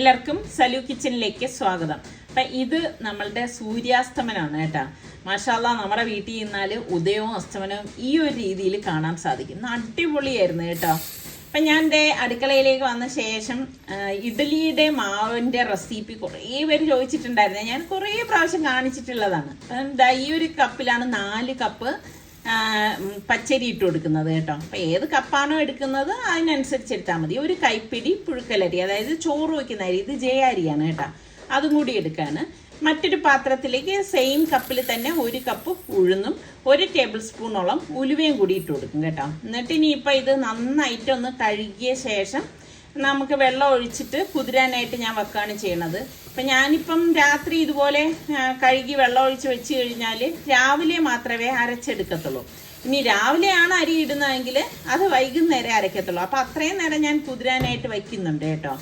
എല്ലാവർക്കും സലു കിച്ചണിലേക്ക് സ്വാഗതം. അപ്പം ഇത് നമ്മളുടെ സൂര്യാസ്തമനമാണ് കേട്ടോ. മാഷാല്ല നമ്മുടെ വീട്ടിൽ നിന്നാൽ ഉദയവും അസ്തമനവും ഈ ഒരു രീതിയിൽ കാണാൻ സാധിക്കും അടിപൊളിയായിരുന്നു കേട്ടോ. അപ്പം ഞാൻ എന്റെ അടുക്കളയിലേക്ക് വന്ന ശേഷം ഇഡലിയുടെ മാവിന്റെ റെസിപ്പി കുറേ പേര് ചോദിച്ചിട്ടുണ്ടായിരുന്നു. ഞാൻ കുറേ പ്രാവശ്യം കാണിച്ചിട്ടുള്ളതാണ്. അപ്പം ഈ ഒരു കപ്പിലാണ് നാല് കപ്പ് പച്ചരി ഇട്ട് കൊടുക്കുന്നത് കേട്ടോ. അപ്പം ഏത് കപ്പാണോ എടുക്കുന്നത് അതിനനുസരിച്ച് എടുത്താൽ മതി. ഒരു കൈപ്പിടി പുഴുക്കലരി അതായത് ചോറ് വയ്ക്കുന്ന അരി ഇത് ജയ അരിയാണ് കേട്ടോ. അതും കൂടി എടുക്കാണ്. മറ്റൊരു പാത്രത്തിലേക്ക് സെയിം കപ്പിൽ തന്നെ ഒരു കപ്പ് ഉഴുന്നും ഒരു ടേബിൾ സ്പൂണോളം ഉലുവയും കൂടി ഇട്ട് കൊടുക്കും കേട്ടോ. എന്നിട്ട് ഇനിയിപ്പോൾ ഇത് നന്നായിട്ട് ഒന്ന് കഴുകിയ ശേഷം നമുക്ക് വെള്ളം ഒഴിച്ചിട്ട് കുതിരാനായിട്ട് ഞാൻ വെക്കുകയാണ് ചെയ്യണത്. അപ്പം ഞാനിപ്പം രാത്രി ഇതുപോലെ കഴുകി വെള്ളം ഒഴിച്ച് വെച്ച് കഴിഞ്ഞാൽ രാവിലെ മാത്രമേ അരച്ചെടുക്കത്തുള്ളൂ. ഇനി രാവിലെയാണ് അരി ഇടുന്നതെങ്കിൽ അത് വൈകുന്നേരം അരയ്ക്കത്തുള്ളൂ. അപ്പം അത്രയും നേരം ഞാൻ കുതിരാനായിട്ട് വയ്ക്കുന്നുണ്ട് കേട്ടോ.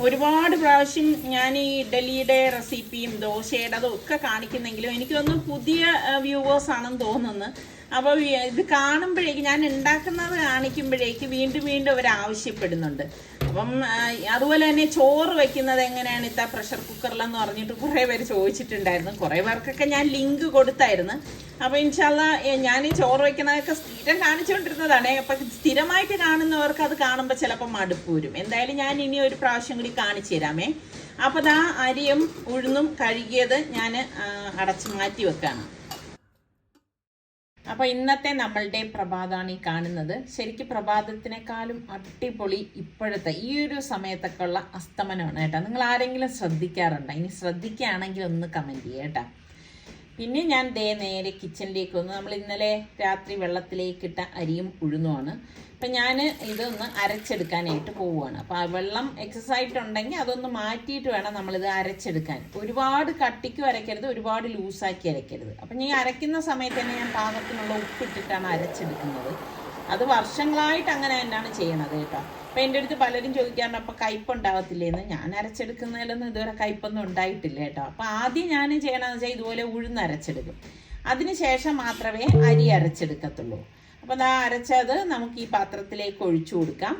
ഒരുപാട് പ്രാവശ്യം ഞാൻ ഈ ഇഡലിയുടെ റെസിപ്പിയും ദോശയുടെ അതും ഒക്കെ കാണിക്കുന്നെങ്കിലും എനിക്കൊന്ന് പുതിയ വ്യൂവേഴ്സ് ആണെന്ന് തോന്നുന്നു. അപ്പോൾ ഇത് കാണുമ്പോഴേക്ക് ഞാൻ ഉണ്ടാക്കുന്നത് കാണിക്കുമ്പോഴേക്ക് വീണ്ടും വീണ്ടും അവർ ആവശ്യപ്പെടുന്നുണ്ട്. അപ്പം അതുപോലെ തന്നെ ചോറ് വെക്കുന്നത് എങ്ങനെയാണ് ഇത്ത പ്രഷർ കുക്കറിലെന്ന് പറഞ്ഞിട്ട് കുറേ പേര് ചോദിച്ചിട്ടുണ്ടായിരുന്നു. കുറേ പേർക്കൊക്കെ ഞാൻ ലിങ്ക് കൊടുത്തായിരുന്നു. അപ്പോൾ ഇൻഷാല്ല ഞാൻ ഈ ചോറ് വെക്കുന്നതൊക്കെ സ്ഥിരം കാണിച്ചുകൊണ്ടിരുന്നതാണ്. അപ്പം സ്ഥിരമായിട്ട് കാണുന്നവർക്ക് അത് കാണുമ്പോൾ ചിലപ്പോൾ മടുപ്പ് വരും. എന്തായാലും ഞാൻ ഇനി ഒരു പ്രാവശ്യം കൂടി കാണിച്ചു തരാമേ. അപ്പോൾ ദാ അരിയും ഉഴുന്നും കഴുകിയത് ഞാൻ അടച്ച് മാറ്റി വെക്കാണ്. അപ്പൊ ഇന്നത്തെ നമ്മളുടെ പ്രഭാതമാണ് ഈ കാണുന്നത്. ശരിക്കും പ്രഭാതത്തിനേക്കാളും അടിപൊളി ഇപ്പോഴത്തെ ഈ ഒരു സമയത്തൊക്കെ ഉള്ള അസ്തമനമാണ് കേട്ടോ. നിങ്ങൾ ആരെങ്കിലും ശ്രദ്ധിക്കാറുണ്ടോ? ഇനി ശ്രദ്ധിക്കുകയാണെങ്കിൽ ഒന്ന് കമന്റ് ചെയ്യാം കേട്ടോ. പിന്നെ ഞാൻ ദേ നേരെ കിച്ചണിലേക്ക് വന്നു. നമ്മൾ ഇന്നലെ രാത്രി വെള്ളത്തിലേക്ക് ഇട്ട അരിയും ഉഴുന്നുമാണ്. അപ്പം ഞാൻ ഇതൊന്ന് അരച്ചെടുക്കാനായിട്ട് പോവുകയാണ്. അപ്പം വെള്ളം എക്സസ് ആയിട്ടുണ്ടെങ്കിൽ അതൊന്ന് മാറ്റിയിട്ട് വേണം നമ്മളിത് അരച്ചെടുക്കാൻ. ഒരുപാട് കട്ടിക്കും അരക്കരുത് ഒരുപാട് ലൂസാക്കി അരയ്ക്കരുത്. അപ്പം ഞാൻ അരയ്ക്കുന്ന സമയത്ത് തന്നെ ഞാൻ പാകത്തിനുള്ള ഉപ്പിട്ടിട്ടാണ് അരച്ചെടുക്കുന്നത്. അത് വർഷങ്ങളായിട്ട് അങ്ങനെ തന്നെയാണ് ചെയ്യണത് കേട്ടോ. അപ്പം എന്റെ അടുത്ത് പലരും ചോദിക്കാറുണ്ട് അപ്പം കയ്പുണ്ടാവത്തില്ലേന്ന് ഞാൻ അരച്ചെടുക്കുന്നതിലൊന്നും ഇതുവരെ കയ്പൊന്നും ഉണ്ടായിട്ടില്ല കേട്ടോ. അപ്പം ആദ്യം ഞാൻ ചെയ്യണമെന്ന് വെച്ചാൽ ഇതുപോലെ ഉഴുന്ന് അരച്ചെടുക്കും. അതിനുശേഷം മാത്രമേ അരി അരച്ചെടുക്കത്തുള്ളൂ. അപ്പോൾ അതാ അരച്ചത് നമുക്ക് ഈ പാത്രത്തിലേക്ക് ഒഴിച്ചു കൊടുക്കാം.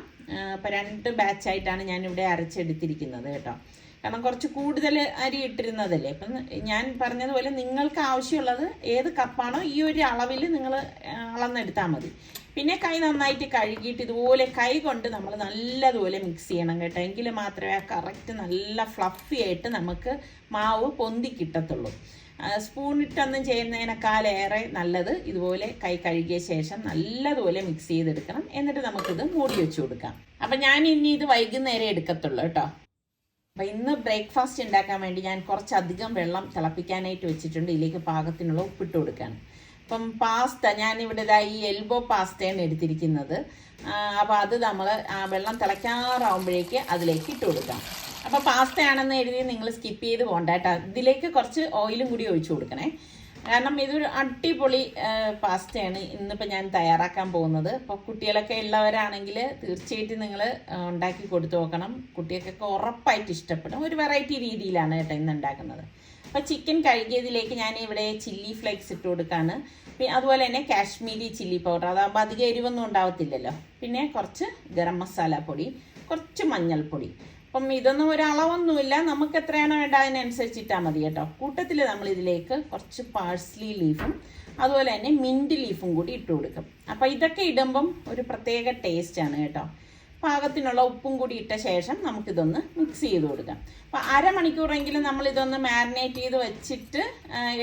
അപ്പം രണ്ട് ബാച്ചായിട്ടാണ് ഇവിടെ അരച്ചെടുത്തിരിക്കുന്നത് കേട്ടോ. കാരണം കുറച്ച് കൂടുതൽ അരി ഇട്ടിരുന്നതല്ലേ? അപ്പം ഞാൻ പറഞ്ഞതുപോലെ നിങ്ങൾക്ക് ആവശ്യമുള്ളത് ഏത് കപ്പാണോ ഈ ഒരു അളവിൽ നിങ്ങൾ അളന്നെടുത്താൽ മതി. പിന്നെ കൈ നന്നായിട്ട് കഴുകിയിട്ട് ഇതുപോലെ കൈ കൊണ്ട് നമ്മൾ നല്ലതുപോലെ മിക്സ് ചെയ്യണം കേട്ടോ. എങ്കിൽ മാത്രമേ കറക്റ്റ് നല്ല ഫ്ലഫി ആയിട്ട് നമുക്ക് മാവ് പൊന്തി കിട്ടത്തുള്ളൂ. സ്പൂണിട്ടൊന്നും ചെയ്യുന്നതിനേക്കാളേറെ നല്ലത് ഇതുപോലെ കൈ കഴുകിയ ശേഷം നല്ലതുപോലെ മിക്സ് ചെയ്തെടുക്കണം. എന്നിട്ട് നമുക്കിത് മൂടി വെച്ച് കൊടുക്കാം. അപ്പം ഞാൻ ഇനി ഇത് വൈകുന്നേരം എടുക്കത്തുള്ളൂ കേട്ടോ. അപ്പം ഇന്ന് ബ്രേക്ക്ഫാസ്റ്റ് ഉണ്ടാക്കാൻ വേണ്ടി ഞാൻ കുറച്ചധികം വെള്ളം തിളപ്പിക്കാനായിട്ട് വെച്ചിട്ടുണ്ട്. ഇതിലേക്ക് പാകത്തിനുള്ള ഉപ്പിട്ട് കൊടുക്കുകയാണ് അപ്പം പാസ്ത ഞാനിവിടെ ഈ എൽബോ പാസ്തയാണ് എടുത്തിരിക്കുന്നത്. അപ്പോൾ അത് നമ്മൾ വെള്ളം തിളയ്ക്കാറാവുമ്പോഴേക്ക് അതിലേക്ക് ഇട്ട് കൊടുക്കാം. അപ്പോൾ പാസ്തയാണെന്ന് എഴുതി നിങ്ങൾ സ്കിപ്പ് ചെയ്ത് പോകണ്ട കേട്ടോ. ഇതിലേക്ക് കുറച്ച് ഓയിലും കൂടി ഒഴിച്ചു കൊടുക്കണേ. കാരണം ഇതൊരു അടിപൊളി പാസ്തയാണ് ഇന്നിപ്പോൾ ഞാൻ തയ്യാറാക്കാൻ പോകുന്നത്. അപ്പോൾ കുട്ടികളൊക്കെ ഉള്ളവരാണെങ്കിൽ തീർച്ചയായിട്ടും നിങ്ങൾ ഉണ്ടാക്കി കൊടുത്തു നോക്കണം. കുട്ടികൾക്കൊക്കെ ഉറപ്പായിട്ട് ഇഷ്ടപ്പെടും. ഒരു വെറൈറ്റി രീതിയിലാണ് കേട്ടോ ഇന്ന് ഉണ്ടാക്കുന്നത്. അപ്പോൾ ചിക്കൻ കഴുകിയതിലേക്ക് ഞാൻ ഇവിടെ ചില്ലി ഫ്ലേക്സ് ഇട്ട് കൊടുക്കാണ്. അതുപോലെ തന്നെ കാശ്മീരി ചില്ലി പൗഡർ അതാകുമ്പോൾ അധികം എരിവൊന്നും ഉണ്ടാവത്തില്ലല്ലോ. പിന്നെ കുറച്ച് ഗരം മസാല പൊടി കുറച്ച് മഞ്ഞൾപ്പൊടി. അപ്പം ഇതൊന്നും ഒരളവൊന്നുമില്ല നമുക്ക് എത്രയാണോ വേണ്ട അതിനനുസരിച്ചിട്ടാൽ മതി കേട്ടോ. കൂട്ടത്തിൽ നമ്മൾ ഇതിലേക്ക് കുറച്ച് പാഴ്സ്ലി ലീഫും അതുപോലെ തന്നെ മിന്റ് ലീഫും കൂടി ഇട്ട് കൊടുക്കും. അപ്പം ഇതൊക്കെ ഇടുമ്പം ഒരു പ്രത്യേക ടേസ്റ്റാണ് കേട്ടോ. പാകത്തിനുള്ള ഉപ്പും കൂടി ഇട്ട ശേഷം നമുക്കിതൊന്ന് മിക്സ് ചെയ്ത് കൊടുക്കാം. അപ്പോൾ അരമണിക്കൂറെങ്കിലും നമ്മളിതൊന്ന് മാരിനേറ്റ് ചെയ്ത് വെച്ചിട്ട്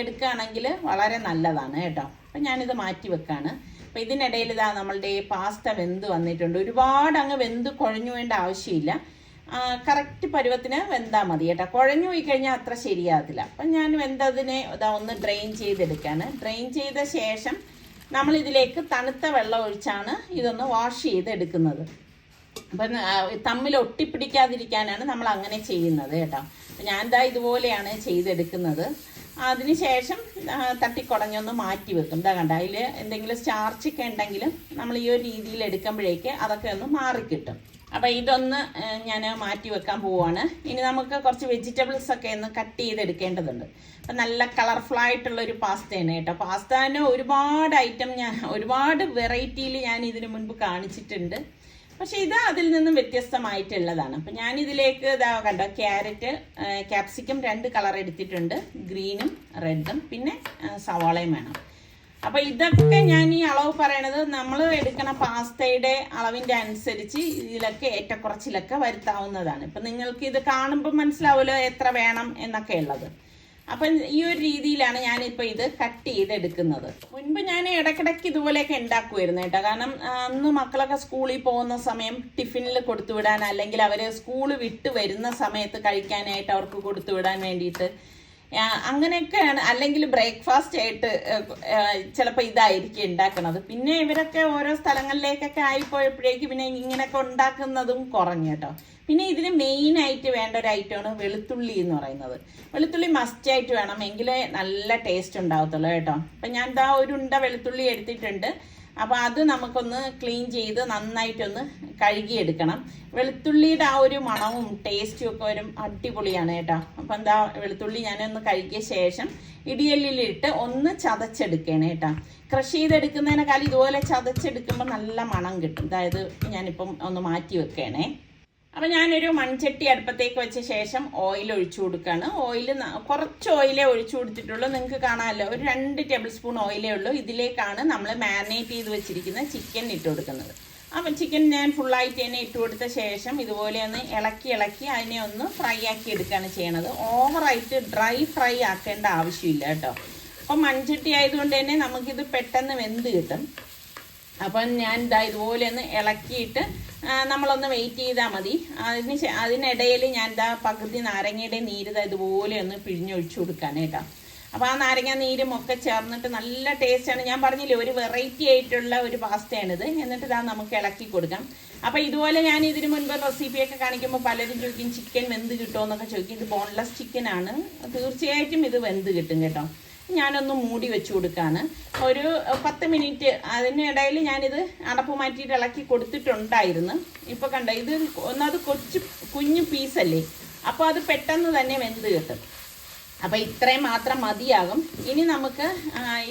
എടുക്കുകയാണെങ്കിൽ വളരെ നല്ലതാണ് കേട്ടോ. അപ്പം ഞാനിത് മാറ്റി വെക്കാണ്. അപ്പം ഇതിനിടയിൽ ഇതാ നമ്മളുടെ പാസ്ത വെന്ത് വന്നിട്ടുണ്ട്. ഒരുപാട് അങ്ങ് വെന്ത് കുഴഞ്ഞു വേണ്ട ആവശ്യമില്ല. കറക്റ്റ് പരുവത്തിന് വെന്താൽ മതി കേട്ടോ. കുഴഞ്ഞു പോയി കഴിഞ്ഞാൽ അത്ര ശരിയാകത്തില്ല. അപ്പം ഞാൻ വെന്തതിനെ ഇതാ ഒന്ന് ഡ്രെയിൻ ചെയ്തെടുക്കാണ് ഡ്രെയിൻ ചെയ്ത ശേഷം നമ്മളിതിലേക്ക് തണുത്ത വെള്ളം ഒഴിച്ചാണ് ഇതൊന്ന് വാഷ് ചെയ്തെടുക്കുന്നത്. അപ്പം തമ്മിൽ ഒട്ടിപ്പിടിക്കാതിരിക്കാനാണ് നമ്മൾ അങ്ങനെ ചെയ്യുന്നത് കേട്ടോ. ഞാൻ ദാ ഇതുപോലെയാണ് ചെയ്തെടുക്കുന്നത്. അതിനുശേഷം തട്ടി തട്ടിക്കുടഞ്ഞൊന്ന് മാറ്റി വെക്കും. ഇതാ കണ്ട അതിൽ എന്തെങ്കിലും സ്റ്റാർച്ചൊക്കെ ഉണ്ടെങ്കിലും നമ്മൾ ഈ ഒരു രീതിയിൽ എടുക്കുമ്പോഴേക്ക് അതൊക്കെ ഒന്ന് മാറിക്കിട്ടും അപ്പം ഇതൊന്ന് ഞാൻ മാറ്റി വെക്കാൻ പോവുകയാണ് ഇനി നമുക്ക് കുറച്ച് വെജിറ്റബിൾസ് ഒക്കെ ഒന്ന് കട്ട് ചെയ്തെടുക്കേണ്ടതുണ്ട്. അപ്പം നല്ല കളർഫുൾ ആയിട്ടുള്ള ഒരു പാസ്തയാണ് കേട്ടോ. പാസ്ത തന്നെ ഒരുപാട് ഐറ്റം ഞാൻ ഒരുപാട് വെറൈറ്റിയിൽ ഞാൻ ഇതിനു മുൻപ് കാണിച്ചിട്ടുണ്ട്. പക്ഷെ ഇത് അതിൽ നിന്നും വ്യത്യസ്തമായിട്ടുള്ളതാണ്. അപ്പൊ ഞാൻ ഇതിലേക്ക് ഇതാ കണ്ടോ ക്യാരറ്റ് ക്യാപ്സിക്കം രണ്ട് കളർ എടുത്തിട്ടുണ്ട്. ഗ്രീനും റെഡും പിന്നെ സവാളയും വേണം. അപ്പൊ ഇതൊക്കെ ഞാൻ ഈ അളവ് പറയണത് നമ്മൾ എടുക്കണ പാസ്തയുടെ അളവിന്റെ അനുസരിച്ച് ഇതിലൊക്കെ ഏറ്റക്കുറച്ചിലൊക്കെ വരുത്താവുന്നതാണ്. ഇപ്പൊ നിങ്ങൾക്ക് ഇത് കാണുമ്പോൾ മനസ്സിലാവുമല്ലോ എത്ര വേണം എന്നൊക്കെ ഉള്ളത്. അപ്പം ഈ ഒരു രീതിയിലാണ് ഞാനിപ്പോൾ ഇത് കട്ട് ചെയ്തെടുക്കുന്നത്. മുൻപ് ഞാൻ ഇടയ്ക്കിടയ്ക്ക് ഇതുപോലെയൊക്കെ ഉണ്ടാക്കുമായിരുന്നു കേട്ടോ. കാരണം അന്ന് മക്കളൊക്കെ സ്കൂളിൽ പോകുന്ന സമയം ടിഫിനിൽ കൊടുത്തു വിടാൻ അല്ലെങ്കിൽ അവർ സ്കൂൾ വിട്ട് വരുന്ന സമയത്ത് കഴിക്കാനായിട്ട് അവർക്ക് കൊടുത്തു വിടാൻ വേണ്ടിയിട്ട് അങ്ങനെയൊക്കെയാണ്. അല്ലെങ്കിൽ ബ്രേക്ക്ഫാസ്റ്റ് ആയിട്ട് ചിലപ്പോൾ ഇതായിരിക്കും ഉണ്ടാക്കുന്നത് പിന്നെ ഇവരൊക്കെ ഓരോ സ്ഥലങ്ങളിലേക്കൊക്കെ ആയിപ്പോയപ്പോഴേക്ക് പിന്നെ ഇങ്ങനെയൊക്കെ ഉണ്ടാക്കുന്നതും കുറഞ്ഞു കേട്ടോ. പിന്നെ ഇതിന് മെയിൻ ആയിട്ട് വേണ്ട ഒരു ഐറ്റമാണ് വെളുത്തുള്ളി എന്ന് പറയുന്നത്. വെളുത്തുള്ളി മസ്റ്റ് ആയിട്ട് വേണം. എങ്കിലേ നല്ല ടേസ്റ്റ് ഉണ്ടാവത്തുള്ളൂ കേട്ടോ. അപ്പം ഞാൻ ഇതാ ഒരു ഉണ്ട വെളുത്തുള്ളി എടുത്തിട്ടുണ്ട്. അപ്പോൾ അത് നമുക്കൊന്ന് ക്ലീൻ ചെയ്ത് നന്നായിട്ടൊന്ന് കഴുകിയെടുക്കണം. വെളുത്തുള്ളിയുടെ ആ ഒരു മണവും ടേസ്റ്റും ഒക്കെ വരും അടിപൊളിയാണ് കേട്ടോ. അപ്പം എന്താ വെളുത്തുള്ളി ഞാനൊന്ന് കഴുകിയ ശേഷം ഇടിയല്ലിലിട്ട് ഒന്ന് ചതച്ചെടുക്കണം കേട്ടോ. ക്രഷ് ചെയ്തെടുക്കുന്നതിനേക്കാൾ ഇതുപോലെ ചതച്ചെടുക്കുമ്പോൾ നല്ല മണം കിട്ടും. അതായത് ഞാനിപ്പം ഒന്ന് മാറ്റി വെക്കണേ. അപ്പം ഞാനൊരു മൺചട്ടി അടുപ്പത്തേക്ക് വെച്ച ശേഷം ഓയിൽ ഒഴിച്ചു കൊടുക്കുകയാണ് ഓയിൽ കുറച്ച് ഓയിലേ ഒഴിച്ചു കൊടുത്തിട്ടുള്ളൂ. നിങ്ങൾക്ക് കാണാമല്ലോ ഒരു രണ്ട് ടേബിൾ സ്പൂൺ ഓയിലേ ഉള്ളൂ. ഇതിലേക്കാണ് നമ്മൾ മാരിനേറ്റ് ചെയ്ത് വെച്ചിരിക്കുന്ന ചിക്കൻ ഇട്ട് കൊടുക്കുന്നത്. അപ്പം ചിക്കൻ ഞാൻ ഫുള്ളായിട്ട് തന്നെ ഇട്ട് കൊടുത്ത ശേഷം ഇതുപോലെ ഒന്ന് ഇളക്കി ഇളക്കി അതിനെ ഒന്ന് ഫ്രൈ ആക്കി എടുക്കുകയാണ് ചെയ്യണത്. ഓവറായിട്ട് ഡ്രൈ ഫ്രൈ ആക്കേണ്ട ആവശ്യമില്ല കേട്ടോ. അപ്പം മൺചട്ടി ആയതുകൊണ്ട് തന്നെ നമുക്കിത് പെട്ടെന്ന് വെന്ത് കിട്ടും. അപ്പം ഞാൻ ഇതാ ഇതുപോലെ ഒന്ന് ഇളക്കിയിട്ട് നമ്മളൊന്ന് വെയിറ്റ് ചെയ്താൽ മതി. അതിന് അതിനിടയിൽ ഞാൻ ഇതാ പകുതി നാരങ്ങയുടെ നീര് ഇതാ ഇതുപോലെ ഒന്ന് പിഴിഞ്ഞൊഴിച്ചു കൊടുക്കാൻ കേട്ടോ. അപ്പോൾ ആ നാരങ്ങ നീരും ഒക്കെ ചേർന്നിട്ട് നല്ല ടേസ്റ്റാണ് ഞാൻ പറഞ്ഞില്ലേ ഒരു വെറൈറ്റി ആയിട്ടുള്ള ഒരു പാസ്തയാണിത്. എന്നിട്ട് ഇതാ നമുക്ക് ഇളക്കി കൊടുക്കാം. അപ്പോൾ ഇതുപോലെ ഞാൻ ഇതിന് മുൻപ് റെസിപ്പിയൊക്കെ കാണിക്കുമ്പോൾ പലരും ചോദിക്കും ചിക്കൻ വെന്ത് കിട്ടുമോ? എന്നൊക്കെ ചോദിക്കും. ഇത് ബോൺലെസ് ചിക്കനാണ് തീർച്ചയായിട്ടും ഇത് വെന്ത് കിട്ടും കേട്ടോ. ഞാനൊന്ന് മൂടി വെച്ചു കൊടുക്കാണ്. ഒരു പത്ത് മിനിറ്റ് അതിനിടയിൽ ഞാനിത് അടപ്പ് മാറ്റിയിട്ട് ഇളക്കി കൊടുത്തിട്ടുണ്ടായിരുന്നു. ഇപ്പോൾ കണ്ട ഇത് ഒന്നത് കൊച്ച് കുഞ്ഞു പീസല്ലേ അപ്പോൾ അത് പെട്ടെന്ന് തന്നെ വെന്ത് കിട്ടും. അപ്പോൾ ഇത്രയും മാത്രം മതിയാകും. ഇനി നമുക്ക്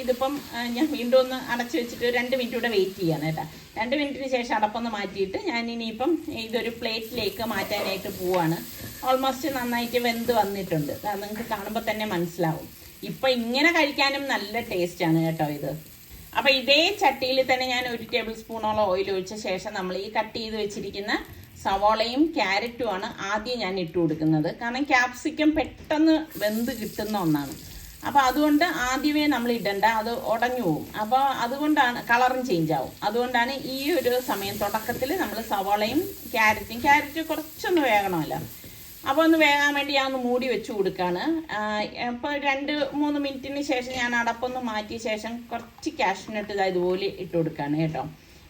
ഇതിപ്പം ഞാൻ വീണ്ടും ഒന്ന് അടച്ചു വെച്ചിട്ട് രണ്ട് മിനിറ്റ് കൂടെ വെയിറ്റ് ചെയ്യാണ് കേട്ടോ. രണ്ട് മിനിറ്റിന് ശേഷം അടപ്പൊന്ന് മാറ്റിയിട്ട് ഞാൻ ഇനിയിപ്പം ഇതൊരു പ്ലേറ്റിലേക്ക് മാറ്റാനായിട്ട് പോവാണ്. ഓൾമോസ്റ്റ് നന്നായിട്ട് വെന്ത് വന്നിട്ടുണ്ട്. നിങ്ങൾക്ക് കാണുമ്പോൾ തന്നെ മനസ്സിലാവും. ഇപ്പം ഇങ്ങനെ കഴിക്കാനും നല്ല ടേസ്റ്റ് ആണ് കേട്ടോ ഇത്. അപ്പോൾ ഇതേ ചട്ടിയിൽ തന്നെ ഞാൻ ഒരു ടേബിൾ സ്പൂണോളം ഓയിൽ ഒഴിച്ച ശേഷം നമ്മൾ ഈ കട്ട് ചെയ്ത് വെച്ചിരിക്കുന്ന സവോളയും ക്യാരറ്റും ആണ് ആദ്യം ഞാൻ ഇട്ട് കൊടുക്കുന്നത്. കാരണം ക്യാപ്സിക്കം പെട്ടെന്ന് വെന്ത് കിട്ടുന്ന ഒന്നാണ്. അപ്പോൾ അതുകൊണ്ട് ആദ്യമേ നമ്മൾ ഇടണ്ട അത് ഉടഞ്ഞു പോകും അപ്പോൾ അതുകൊണ്ടാണ് കളറും ചേഞ്ച് ആവും. അതുകൊണ്ടാണ് ഈ ഒരു സമയം തുടക്കത്തിൽ നമ്മൾ സവോളയും ക്യാരറ്റും ക്യാരറ്റ് കുറച്ചൊന്ന് വേകണമല്ലോ. അപ്പോൾ ഒന്ന് വേകാൻ വേണ്ടി ഞാൻ ഒന്ന് മൂടി വെച്ച് കൊടുക്കുകയാണ് അപ്പോൾ രണ്ട് മൂന്ന് മിനിറ്റിന് ശേഷം ഞാൻ അടപ്പൊന്ന് മാറ്റിയ ശേഷം കുറച്ച് കാഷ്നട്ട് ഇതാ ഇതുപോലെ ഇട്ട് കൊടുക്കുകയാണ് കേട്ടോ.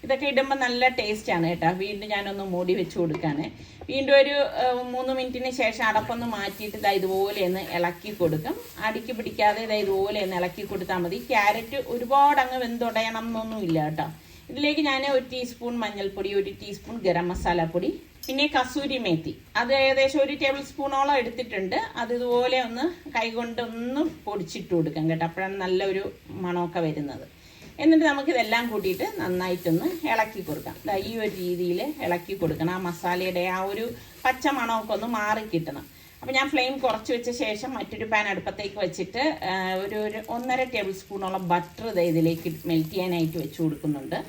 ഇതൊക്കെ ഇടുമ്പോൾ നല്ല ടേസ്റ്റാണ് കേട്ടോ. വീണ്ടും ഞാനൊന്ന് മൂടി വെച്ച് കൊടുക്കുകയാണ് വീണ്ടും ഒരു മൂന്ന് മിനിറ്റിന് ശേഷം അടപ്പൊന്ന് മാറ്റിയിട്ട് ഇതാ ഇതുപോലെ ഒന്ന് ഇളക്കി കൊടുക്കും. അടിക്ക് പിടിക്കാതെ ഇതാ ഇതുപോലെ ഒന്ന് ഇളക്കി കൊടുത്താൽ മതി. ക്യാരറ്റ് ഒരുപാട് അങ്ങ് വെന്തുടയണം എന്നൊന്നും ഇല്ല കേട്ടോ. ഇതിലേക്ക് ഞാൻ ഒരു ടീസ്പൂൺ മഞ്ഞൾപ്പൊടി ഒരു ടീസ്പൂൺ ഗരം മസാലപ്പൊടി പിന്നെ കസൂരി മേത്തി. അത് ഏകദേശം ഒരു ടേബിൾ സ്പൂണോളം എടുത്തിട്ടുണ്ട്. അത് ഇതുപോലെ ഒന്ന് കൈകൊണ്ട് ഒന്ന് പൊടിച്ചിട്ട് കൊടുക്കാം കേട്ടോ. അപ്പോഴാണ് നല്ലൊരു മണമൊക്കെ വരുന്നത്. എന്നിട്ട് നമുക്കിതെല്ലാം കൂട്ടിയിട്ട് നന്നായിട്ടൊന്ന് ഇളക്കി കൊടുക്കാം. ഈ ഒരു രീതിയിൽ ഇളക്കി കൊടുക്കണം. ആ മസാലയുടെ ആ ഒരു പച്ച മണമൊക്കെ ഒന്ന് മാറി കിട്ടണം. അപ്പോൾ ഞാൻ ഫ്ലെയിം കുറച്ച് വെച്ച ശേഷം മറ്റൊരു പാൻ അടുപ്പത്തേക്ക് വെച്ചിട്ട് ഒരു ഒരു ഒന്നര ടേബിൾ സ്പൂണോളം ബട്ടർ ഇതിലേക്ക് മെൽറ്റ് ചെയ്യാനായിട്ട് വെച്ച് കൊടുക്കുന്നുണ്ട്.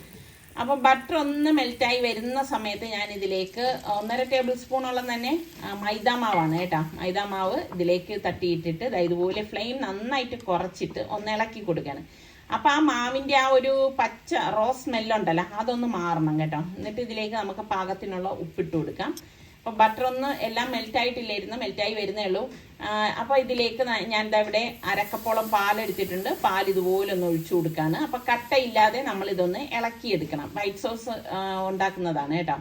അപ്പോൾ ബട്ടർ ഒന്ന് മെൽറ്റായി വരുന്ന സമയത്ത് ഞാൻ ഇതിലേക്ക് ഒന്നര ടേബിൾ സ്പൂണോളം തന്നെ ആ, മൈദാമാവാണ് കേട്ടോ. മൈദാമാവ് ഇതിലേക്ക് തട്ടിയിട്ടിട്ട് ഇതുപോലെ ഫ്ലെയിം നന്നായിട്ട് കുറച്ചിട്ട് ഒന്ന് ഇളക്കി കൊടുക്കുകയാണ് അപ്പോൾ ആ മാവിന്റെ ആ ഒരു പച്ച റോസ് സ്മെല്ലുണ്ടല്ലോ അതൊന്ന് മാറണം കേട്ടോ. എന്നിട്ട് ഇതിലേക്ക് നമുക്ക് പാകത്തിനുള്ള ഉപ്പിട്ട് കൊടുക്കാം. അപ്പോൾ ബട്ടർ ഒന്ന് എല്ലാം മെൽറ്റ് മെൽറ്റായിട്ടില്ലായിരുന്നു മെൽറ്റായി വരുന്നേ ഉള്ളൂ. അപ്പോൾ ഇതിലേക്ക് ഞാൻ എന്താ ഇവിടെ അരക്കപ്പോളം പാലെടുത്തിട്ടുണ്ട്. പാൽ ഇതുപോലെ ഒന്ന് ഒഴിച്ചു കൊടുക്കാണ്. അപ്പോൾ കട്ടയില്ലാതെ നമ്മൾ ഇതൊന്ന് ഇളക്കിയെടുക്കണം വൈറ്റ് സോസ് ഉണ്ടാക്കുന്നതാണ് കേട്ടോ.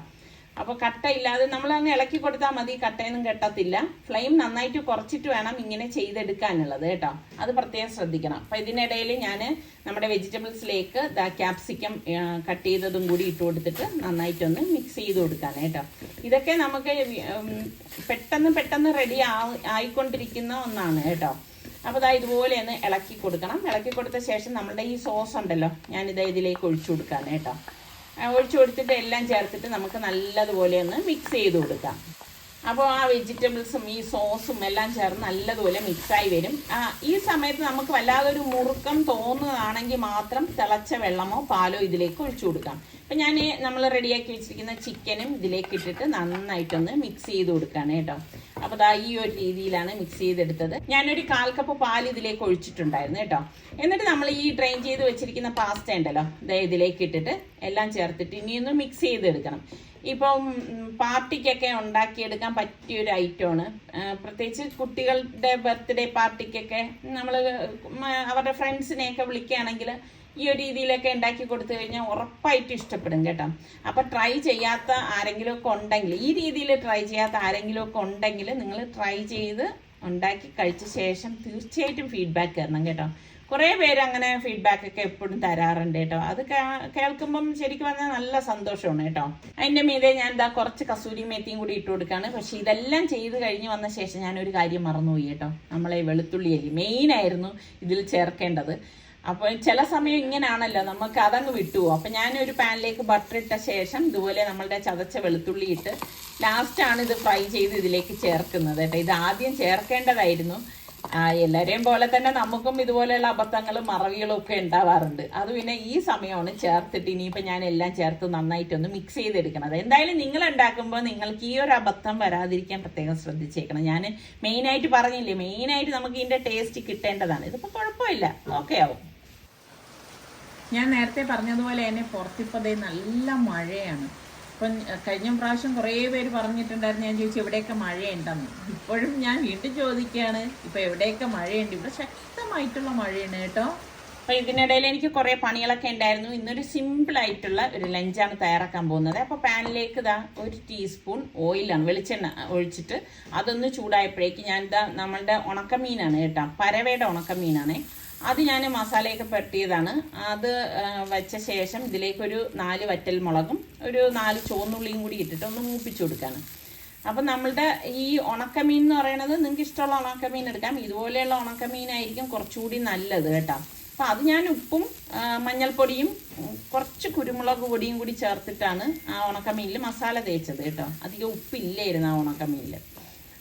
അപ്പോൾ കട്ടയില്ലാതെ അങ്ങ് ഇളക്കി കൊടുത്താൽ മതി. കട്ടയൊന്നും കെട്ടത്തില്ല. ഫ്ലെയിം നന്നായിട്ട് കുറച്ചിട്ട് വേണം ഇങ്ങനെ ചെയ്തെടുക്കാനുള്ളത് കേട്ടോ. അത് പ്രത്യേകം ശ്രദ്ധിക്കണം. അപ്പോൾ ഇതിനിടയിൽ ഞാൻ നമ്മുടെ വെജിറ്റബിൾസിലേക്ക് ക്യാപ്സിക്കം കട്ട് ചെയ്തതും കൂടി ഇട്ട് കൊടുത്തിട്ട് നന്നായിട്ടൊന്ന് മിക്സ് ചെയ്ത് കൊടുക്കാനാണ് കേട്ടോ. ഇതൊക്കെ നമുക്ക് പെട്ടെന്ന് പെട്ടെന്ന് റെഡി ആയിക്കൊണ്ടിരിക്കുന്ന ഒന്നാണ് കേട്ടോ. അപ്പോൾ ഇതാ ഇതുപോലെ ഒന്ന് ഇളക്കി കൊടുക്കണം. ഇളക്കി കൊടുത്ത ശേഷം നമ്മുടെ ഈ സോസ് ഉണ്ടല്ലോ. ഞാനിത് ഇതിലേക്ക് ഒഴിച്ചു കൊടുക്കാനാണ് കേട്ടോ. ഒഴിച്ചു കൊടുത്തിട്ട് എല്ലാം ചേർത്തിട്ട് നമുക്ക് നല്ലതുപോലെ ഒന്ന് മിക്സ് ചെയ്ത് കൊടുക്കാം. അപ്പോൾ ആ വെജിറ്റബിൾസും ഈ സോസും എല്ലാം ചേർന്ന് നല്ലതുപോലെ മിക്സായി വരും. ആ, ഈ സമയത്ത് നമുക്ക് വല്ലാതൊരു മുറുക്കം തോന്നുകയാണെങ്കിൽ മാത്രം തിളച്ച വെള്ളമോ പാലോ ഇതിലേക്ക് ഒഴിച്ചു കൊടുക്കാം. അപ്പം ഞാൻ നമ്മൾ റെഡിയാക്കി വെച്ചിരിക്കുന്ന ചിക്കനും ഇതിലേക്ക് ഇട്ടിട്ട് നന്നായിട്ടൊന്ന് മിക്സ് ചെയ്ത് കൊടുക്കുകയാണ് കേട്ടോ. അപ്പോൾ ദാ ഈ ഒരു രീതിയിലാണ് മിക്സ് ചെയ്തെടുത്തത്. ഞാനൊരു കാൽ കപ്പ് പാൽ ഇതിലേക്ക് ഒഴിച്ചിട്ടുണ്ടായിരുന്നു കേട്ടോ. എന്നിട്ട് നമ്മൾ ഈ ഡ്രെയിൻ ചെയ്ത് വെച്ചിരിക്കുന്ന പാസ്ത ഉണ്ടല്ലോ ദാ ഇതിലേക്ക് ഇട്ടിട്ട് എല്ലാം ചേർത്തിട്ട് ഇനിയൊന്ന് മിക്സ് ചെയ്തെടുക്കണം. ഇപ്പം പാർട്ടിക്കൊക്കെ ഉണ്ടാക്കിയെടുക്കാൻ പറ്റിയ ഒരു ഐറ്റമാണ് പ്രത്യേകിച്ച് കുട്ടികളുടെ ബർത്ത്ഡേ പാർട്ടിക്കൊക്കെ നമ്മൾ അവരുടെ ഫ്രണ്ട്സിനെയൊക്കെ വിളിക്കുകയാണെങ്കിൽ ഈ ഒരു രീതിയിലൊക്കെ ഉണ്ടാക്കി കൊടുത്തു കഴിഞ്ഞാൽ ഉറപ്പായിട്ട് ഇഷ്ടപ്പെടും കേട്ടോ. അപ്പൊ ട്രൈ ചെയ്യാത്ത ആരെങ്കിലും ഒക്കെ ഉണ്ടെങ്കിൽ ഈ രീതിയിൽ ട്രൈ ചെയ്യാത്ത ആരെങ്കിലും ഒക്കെ ഉണ്ടെങ്കിൽ നിങ്ങൾ ട്രൈ ചെയ്ത് ഉണ്ടാക്കി കഴിച്ച ശേഷം തീർച്ചയായിട്ടും ഫീഡ്ബാക്ക് തരണം കേട്ടോ. കുറേ പേര് അങ്ങനെ ഫീഡ്ബാക്ക് ഒക്കെ എപ്പോഴും തരാറുണ്ട് കേട്ടോ. അത് കേൾക്കുമ്പം ശരിക്കും പറഞ്ഞാൽ നല്ല സന്തോഷമാണ് കേട്ടോ. അതിന്റെ മീതെ ഞാൻ എന്താ കുറച്ച് കസൂരി മേത്തിയും കൂടി ഇട്ട് കൊടുക്കാണ്. പക്ഷേ ഇതെല്ലാം ചെയ്ത് കഴിഞ്ഞ് വന്ന ശേഷം ഞാൻ ഒരു കാര്യം മറന്നുപോയി കേട്ടോ. നമ്മളെ വെളുത്തുള്ളി അരി മെയിൻ ആയിരുന്നു ഇതിൽ ചേർക്കേണ്ടത്. അപ്പോൾ ചില സമയം ഇങ്ങനെയാണല്ലോ നമുക്ക് അതങ്ങ് വിട്ടുപോകും. അപ്പം ഞാനൊരു പാനിലേക്ക് ബട്ടർ ഇട്ട ശേഷം ഇതുപോലെ നമ്മളുടെ ചതച്ച വെളുത്തുള്ളി ഇട്ട് ലാസ്റ്റാണ് ഇത് ഫ്രൈ ചെയ്ത് ഇതിലേക്ക് ചേർക്കുന്നത് കേട്ടോ. ഇത് ആദ്യം ചേർക്കേണ്ടതായിരുന്നു. എല്ലാവരെയും പോലെ തന്നെ നമുക്കും ഇതുപോലെയുള്ള അബദ്ധങ്ങളും മറവികളും ഒക്കെ ഉണ്ടാവാറുണ്ട്. അത് പിന്നെ ഈ സമയമാണ് ചേർത്തിട്ട് ഇനിയിപ്പോൾ ഞാൻ എല്ലാം ചേർത്ത് നന്നായിട്ടൊന്ന് മിക്സ് ചെയ്തെടുക്കണത് എന്തായാലും നിങ്ങൾ ഉണ്ടാക്കുമ്പോൾ നിങ്ങൾക്ക് ഈ ഒരു അബദ്ധം വരാതിരിക്കാൻ പ്രത്യേകം ശ്രദ്ധിച്ചേക്കണം. ഞാൻ മെയിനായിട്ട് പറഞ്ഞില്ലേ മെയിനായിട്ട് നമുക്ക് ഇതിന്റെ ടേസ്റ്റ് കിട്ടേണ്ടതാണ്. ഇതിപ്പോൾ കുഴപ്പമില്ല. ഓക്കെ ആവും. ഞാൻ നേരത്തെ പറഞ്ഞതുപോലെ തന്നെ പുറത്തിപ്പതേ നല്ല മഴയാണ്. ഇപ്പം കഴിഞ്ഞ പ്രാവശ്യം കുറേ പേര് പറഞ്ഞിട്ടുണ്ടായിരുന്നു ഞാൻ ചോദിച്ചു എവിടെയൊക്കെ മഴയുണ്ടെന്ന്? ഇപ്പോഴും ഞാൻ വീണ്ടും ചോദിക്കുകയാണ് ഇപ്പം എവിടെയൊക്കെ മഴയുണ്ട്? ഇവിടെ ശക്തമായിട്ടുള്ള മഴയാണ് കേട്ടോ. അപ്പം ഇതിനിടയിൽ എനിക്ക് കുറേ പണികളൊക്കെ ഉണ്ടായിരുന്നു. ഇന്നൊരു സിമ്പിളായിട്ടുള്ള ഒരു ലഞ്ചാണ് തയ്യാറാക്കാൻ പോകുന്നത്. അപ്പോൾ പാനിലേക്ക് ഇതാ ഒരു ടീസ്പൂൺ ഓയിലാണ് വെളിച്ചെണ്ണ ഒഴിച്ചിട്ട് അതൊന്ന് ചൂടായപ്പോഴേക്ക് ഞാൻ ഇതാ നമ്മളുടെ ഉണക്കമീനാണ് കേട്ടോ പരവയുടെ ഉണക്കമീനാണേ. അത് ഞാൻ മസാലയൊക്കെ പെട്ടിയതാണ് അത് വെച്ച ശേഷം ഇതിലേക്കൊരു നാല് വറ്റൽ മുളകും ഒരു നാല് ചുവന്നുള്ളിയും കൂടി ഇട്ടിട്ട് ഒന്ന് മൂപ്പിച്ചു കൊടുക്കാണ്. അപ്പം നമ്മളുടെ ഈ ഉണക്കമീൻ എന്ന് പറയുന്നത് നിങ്ങൾക്ക് ഇഷ്ടമുള്ള ഉണക്കമീൻ എടുക്കാം. ഇതുപോലെയുള്ള ഉണക്കമീനായിരിക്കും കുറച്ചുകൂടി നല്ലത് കേട്ടോ. അപ്പം അത് ഞാൻ ഉപ്പും മഞ്ഞൾപ്പൊടിയും കുറച്ച് കുരുമുളക് പൊടിയും കൂടി ചേർത്തിട്ടാണ് ആ ഉണക്കമീനിൽ മസാല തേച്ചത് കേട്ടോ. അധികം ഉപ്പില്ലായിരുന്നു ആ ഉണക്കമീനിൽ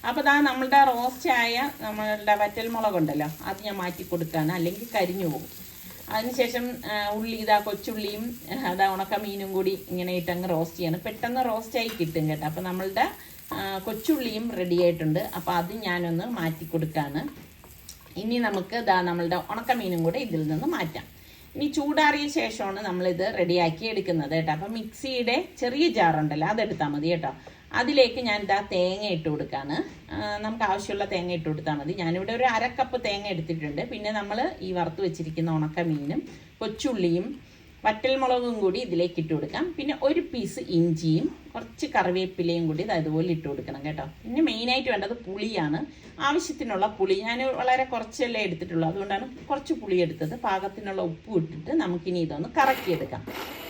അപ്പോൾ ഇതാ നമ്മളുടെ റോസ്റ്റ് ആയ നമ്മളുടെ വറ്റൽമുളകുണ്ടല്ലോ അത് ഞാൻ മാറ്റി കൊടുക്കുകയാണ് അല്ലെങ്കിൽ കരിഞ്ഞു പോകും. അതിനുശേഷം ഉള്ളി ഇതാ കൊച്ചുള്ളിയും അതാ ഉണക്ക മീനും കൂടി ഇങ്ങനെ ഇട്ടങ്ങ് റോസ്റ്റ് ചെയ്യണം. പെട്ടെന്ന് റോസ്റ്റ് ആയി കിട്ടും കേട്ടോ. അപ്പോൾ നമ്മളുടെ കൊച്ചുള്ളിയും റെഡി ആയിട്ടുണ്ട്. അപ്പോൾ അത് ഞാനൊന്ന് മാറ്റി കൊടുക്കുകയാണ് ഇനി നമുക്ക് ഇതാ നമ്മളുടെ ഉണക്ക മീനും കൂടെ ഇതിൽ നിന്ന് മാറ്റാം. ഇനി ചൂടാറിയ ശേഷമാണ് നമ്മളിത് റെഡിയാക്കി എടുക്കുന്നത് കേട്ടോ. അപ്പം മിക്സിയുടെ ചെറിയ ജാറുണ്ടല്ലോ അതെടുത്താൽ മതി കേട്ടോ. അതിലേക്ക് ഞാൻ ഇതാ തേങ്ങ ഇട്ട് കൊടുക്കാണ്. നമുക്ക് ആവശ്യമുള്ള തേങ്ങ ഇട്ട് കൊടുത്താൽ മതി. ഞാനിവിടെ ഒരു അരക്കപ്പ് തേങ്ങ എടുത്തിട്ടുണ്ട്. പിന്നെ നമ്മൾ ഈ വറുത്ത് വെച്ചിരിക്കുന്ന ഉണക്ക മീനും കൊച്ചുള്ളിയും വറ്റൽമുളകും കൂടി ഇതിലേക്ക് ഇട്ട് കൊടുക്കാം. പിന്നെ ഒരു പീസ് ഇഞ്ചിയും കുറച്ച് കറിവേപ്പിലയും കൂടി ഇത് അതുപോലെ ഇട്ട് കൊടുക്കണം കേട്ടോ. പിന്നെ മെയിനായിട്ട് വേണ്ടത് പുളിയാണ്. ആവശ്യത്തിനുള്ള പുളി ഞാൻ വളരെ കുറച്ചല്ലേ എടുത്തിട്ടുള്ളൂ. അതുകൊണ്ടാണ് കുറച്ച് പുളി എടുത്തത്. പാകത്തിനുള്ള ഉപ്പ് ഇട്ടിട്ട് നമുക്കിനി ഇതൊന്ന് കറക്കിയെടുക്കാം.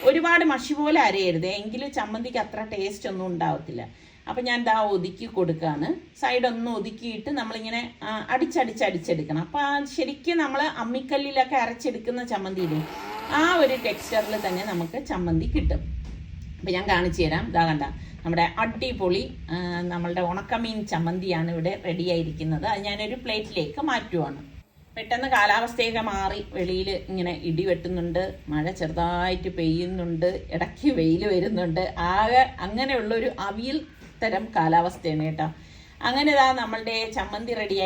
ഒരുപാട് മഷി പോലെ അരയരുത്. എങ്കിലും ചമ്മന്തിക്ക് അത്ര ടേസ്റ്റ് ഒന്നും ഉണ്ടാവത്തില്ല. അപ്പം ഞാൻ ദാ ഒതുക്കി കൊടുക്കുകയാണ് സൈഡൊന്ന് ഒതുക്കിയിട്ട് നമ്മളിങ്ങനെ അടിച്ചടിച്ചടിച്ചെടുക്കണം. അപ്പം ശരിക്കും നമ്മൾ അമ്മിക്കല്ലിലൊക്കെ അരച്ചെടുക്കുന്ന ചമ്മന്തിയില്ലേ? ആ ഒരു ടെക്സ്ചറിൽ തന്നെ നമുക്ക് ചമ്മന്തി കിട്ടും. അപ്പം ഞാൻ കാണിച്ചു തരാം. ഇതാ കണ്ട നമ്മുടെ അടിപൊളി നമ്മളുടെ ഉണക്കമീൻ ചമ്മന്തിയാണ് ഇവിടെ റെഡി ആയിരിക്കുന്നത്. അത് ഞാനൊരു പ്ലേറ്റിലേക്ക് മാറ്റുവാണ്. പെട്ടെന്ന് കാലാവസ്ഥയൊക്കെ മാറി വെളിയിൽ ഇങ്ങനെ ഇടി വെട്ടുന്നുണ്ട് മഴ ചെറുതായിട്ട് പെയ്യുന്നുണ്ട് ഇടയ്ക്ക് വെയിൽ വരുന്നുണ്ട്. ആകെ അങ്ങനെയുള്ളൊരു അവിയൽ തരം കാലാവസ്ഥയാണ് കേട്ടോ. അങ്ങനെ ഇതാ നമ്മളുടെ ചമ്മന്തി റെഡി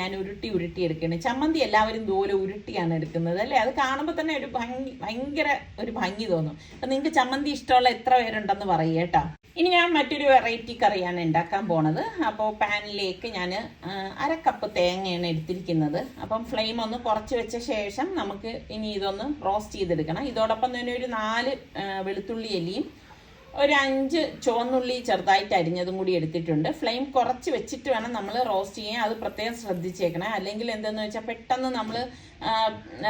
ഞാൻ ഉരുട്ടി ഉരുട്ടി എടുക്കുകയാണ്. ചമ്മന്തി എല്ലാവരും ദൂരെ ഉരുട്ടിയാണ് എടുക്കുന്നത് അല്ലേ? അത് കാണുമ്പോൾ തന്നെ ഒരു ഭംഗി ഭയങ്കര ഒരു ഭംഗി തോന്നും. അപ്പം നിങ്ങൾക്ക് ചമ്മന്തി ഇഷ്ടമുള്ള എത്ര പേരുണ്ടെന്ന് പറയുക കേട്ടോ. ഇനി ഞാൻ മറ്റൊരു വെറൈറ്റി കറിയാണ് ഉണ്ടാക്കാൻ പോണത്. അപ്പോൾ പാനിലേക്ക് ഞാൻ അര കപ്പ് തേങ്ങയാണ് എടുത്തിരിക്കുന്നത്. അപ്പം ഫ്ലെയിം ഒന്ന് കുറച്ച് വെച്ച ശേഷം നമുക്ക് ഇനി ഇതൊന്ന് റോസ്റ്റ് ചെയ്തെടുക്കണം. ഇതോടൊപ്പം തന്നെ ഒരു നാല് വെളുത്തുള്ളി അല്ലിയും ഒരു അഞ്ച് ചുവന്നുള്ളി ചെറുതായിട്ട് അരിഞ്ഞതും കൂടി എടുത്തിട്ടുണ്ട്. ഫ്ലെയിം കുറച്ച് വെച്ചിട്ട് വേണം നമ്മൾ റോസ്റ്റ് ചെയ്യാൻ. അത് പ്രത്യേകം ശ്രദ്ധിച്ചേക്കണം. അല്ലെങ്കിൽ എന്തെന്ന് വെച്ചാൽ പെട്ടെന്ന് നമ്മൾ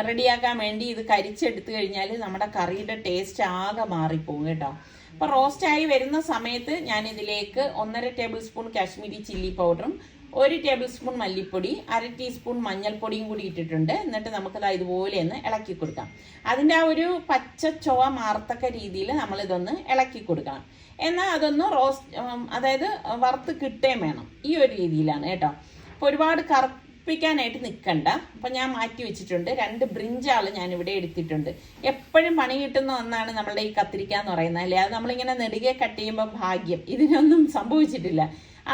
റെഡിയാക്കാൻ വേണ്ടി ഇത് കരിച്ചെടുത്തു കഴിഞ്ഞാൽ നമ്മുടെ കറിയുടെ ടേസ്റ്റ് ആകെ മാറിപ്പോകും കേട്ടോ. അപ്പോൾ റോസ്റ്റായി വരുന്ന സമയത്ത് ഞാൻ ഇതിലേക്ക് ഒന്നര ടേബിൾ സ്പൂൺ കാശ്മീരി ചില്ലി പൗഡറും ഒരു ടേബിൾ സ്പൂൺ മല്ലിപ്പൊടി അര ടീസ്പൂൺ മഞ്ഞൾപ്പൊടിയും കൂടി ഇട്ടിട്ടുണ്ട്. എന്നിട്ട് നമുക്കത് ഇതുപോലെ ഒന്ന് ഇളക്കി കൊടുക്കാം. അതിന്റെ ആ ഒരു പച്ച ചുവ മാർത്തക്ക രീതിയിൽ നമ്മളിതൊന്ന് ഇളക്കി കൊടുക്കണം. എന്നാൽ അതൊന്ന് റോസ്റ്റ് അതായത് വറുത്ത് കിട്ടുകയും വേണം. ഈ ഒരു രീതിയിലാണ് കേട്ടോ. അപ്പോൾ ഒരുപാട് കറുപ്പിക്കാനായിട്ട് നിൽക്കണ്ട അപ്പം ഞാൻ മാറ്റി വെച്ചിട്ടുണ്ട്. രണ്ട് ബ്രിഞ്ചാൾ ഇവിടെ എടുത്തിട്ടുണ്ട്. എപ്പോഴും പണി കിട്ടുന്ന ഒന്നാണ് നമ്മളുടെ ഈ കത്തിരിക്ക എന്ന് പറയുന്നത്. അല്ലേ? അത് നമ്മളിങ്ങനെ നെടുകെ കട്ട് ചെയ്യുമ്പോൾ ഭാഗ്യം. ഇതിനൊന്നും സംഭവിച്ചിട്ടില്ല.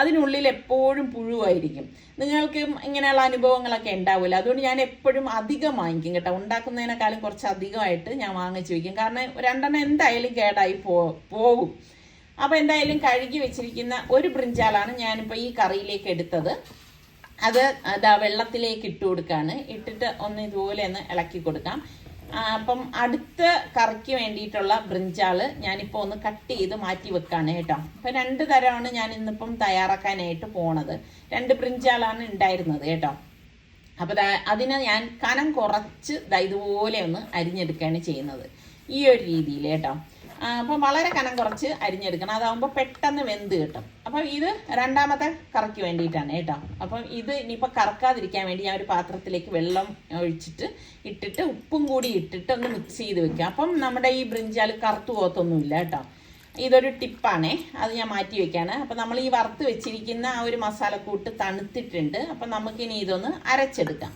അതിനുള്ളിൽ എപ്പോഴും പുഴുവായിരിക്കും. നിങ്ങൾക്ക് ഇങ്ങനെയുള്ള അനുഭവങ്ങളൊക്കെ ഉണ്ടാവില്ല അതുകൊണ്ട് ഞാൻ എപ്പോഴും അധികം വാങ്ങിക്കും കേട്ടോ. ഉണ്ടാക്കുന്നതിനേക്കാളും കുറച്ച് അധികമായിട്ട് ഞാൻ വാങ്ങിച്ചു വയ്ക്കും. കാരണം രണ്ടെണ്ണം എന്തായാലും കേടായി പോകും. അപ്പോൾ എന്തായാലും കഴുകി വെച്ചിരിക്കുന്ന ഒരു ബ്രിഞ്ചാലാണ് ഞാനിപ്പോൾ ഈ കറിയിലേക്ക് എടുത്തത്. അത് അതാ വെള്ളത്തിലേക്ക് ഇട്ട് കൊടുക്കാണ്. ഇട്ടിട്ട് ഒന്ന് ഇതുപോലെ ഒന്ന് ഇളക്കി കൊടുക്കാം. അപ്പം അടുത്ത കറിക്ക് വേണ്ടിയിട്ടുള്ള ബ്രിഞ്ചാൾ ഞാനിപ്പോൾ ഒന്ന് കട്ട് ചെയ്ത് മാറ്റി വെക്കാണ് കേട്ടോ. അപ്പം രണ്ട് തരമാണ് ഞാൻ ഇന്നിപ്പം തയ്യാറാക്കാനായിട്ട് പോണത്. രണ്ട് ബ്രിഞ്ചാളാണ് ഉണ്ടായിരുന്നത് കേട്ടോ. അപ്പോൾ അതിനെ ഞാൻ കനം കുറച്ച് ഇതുപോലെ ഒന്ന് അരിഞ്ഞെടുക്കുകയാണ് ചെയ്യുന്നത്. ഈ ഒരു രീതിയിൽ കേട്ടോ. അപ്പം വളരെ കനം കുറച്ച് അരിഞ്ഞെടുക്കണം. അതാവുമ്പോൾ പെട്ടെന്ന് വെന്ത് കിട്ടും. അപ്പം ഇത് രണ്ടാമത്തെ കറക്ക് വേണ്ടിയിട്ടാണ് കേട്ടോ. അപ്പം ഇത് ഇനിയിപ്പോൾ കറക്കാതിരിക്കാൻ വേണ്ടി ഞാൻ ഒരു പാത്രത്തിലേക്ക് വെള്ളം ഒഴിച്ചിട്ട് ഇട്ടിട്ട് ഉപ്പും കൂടി ഇട്ടിട്ട് ഒന്ന് മിക്സ് ചെയ്ത് വെക്കുക അപ്പം നമ്മുടെ ഈ ബ്രിഞ്ചാൽ കറുത്തു പോകത്തൊന്നുമില്ല കേട്ടോ. ഇതൊരു ടിപ്പാണേ. അത് ഞാൻ മാറ്റി വെക്കാണ്. അപ്പം നമ്മൾ ഈ വറുത്ത് വെച്ചിരിക്കുന്ന ആ ഒരു മസാലക്കൂട്ട് തണുത്തിട്ടുണ്ട്. അപ്പം നമുക്കിനി ഇതൊന്ന് അരച്ചെടുക്കാം.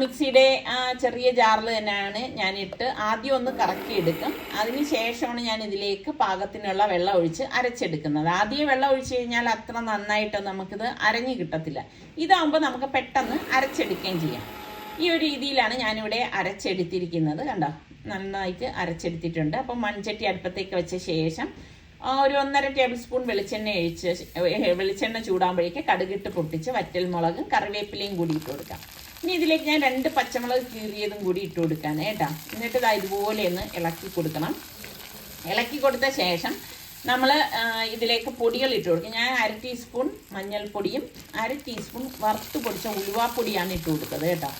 മിക്സിയുടെ ആ ചെറിയ ജാറിൽ തന്നെയാണ് ഞാൻ ഇട്ട് ആദ്യം ഒന്ന് കറക്കി എടുക്കും അതിന് ശേഷമാണ് ഞാൻ ഇതിലേക്ക് പാകത്തിനുള്ള വെള്ളം ഒഴിച്ച് അരച്ചെടുക്കുന്നത്. ആദ്യം വെള്ളം ഒഴിച്ച് കഴിഞ്ഞാൽ അത്ര നന്നായിട്ട് നമുക്കിത് അരഞ്ഞു കിട്ടത്തില്ല. ഇതാകുമ്പോൾ നമുക്ക് പെട്ടെന്ന് അരച്ചെടുക്കുകയും ചെയ്യാം. ഈ ഒരു രീതിയിലാണ് ഞാനിവിടെ അരച്ചെടുത്തിരിക്കുന്നത്. കണ്ടോ? നന്നായിട്ട് അരച്ചെടുത്തിട്ടുണ്ട്. അപ്പം മൺചട്ടി അടുപ്പത്തേക്ക് വെച്ച ശേഷം ഒരു ഒന്നര ടേബിൾ സ്പൂൺ വെളിച്ചെണ്ണ ഒഴിച്ച് വെളിച്ചെണ്ണ ചൂടാകുമ്പോഴേക്ക് കടുകിട്ട് പൊട്ടിച്ച് വറ്റൽ മുളകും കറിവേപ്പിലയും കൂടി ഇട്ട് കൊടുക്കാം. ഇനി ഇതിലേക്ക് ഞാൻ രണ്ട് പച്ചമുളക് കീറിയതും കൂടി ഇട്ട് കൊടുക്കാണ് കേട്ടോ. എന്നിട്ട് ഇതാ ഇതുപോലെ ഒന്ന് ഇളക്കി കൊടുക്കണം. ഇളക്കി കൊടുത്ത ശേഷം നമ്മൾ ഇതിലേക്ക് പൊടികൾ ഇട്ട് കൊടുക്കും. ഞാൻ അര ടീസ്പൂൺ മഞ്ഞൾപ്പൊടിയും അര ടീസ്പൂൺ വറുത്ത് പൊടിച്ച ഉലുവാപ്പൊടിയാണ് ഇട്ട് കൊടുത്തത് കേട്ടോ.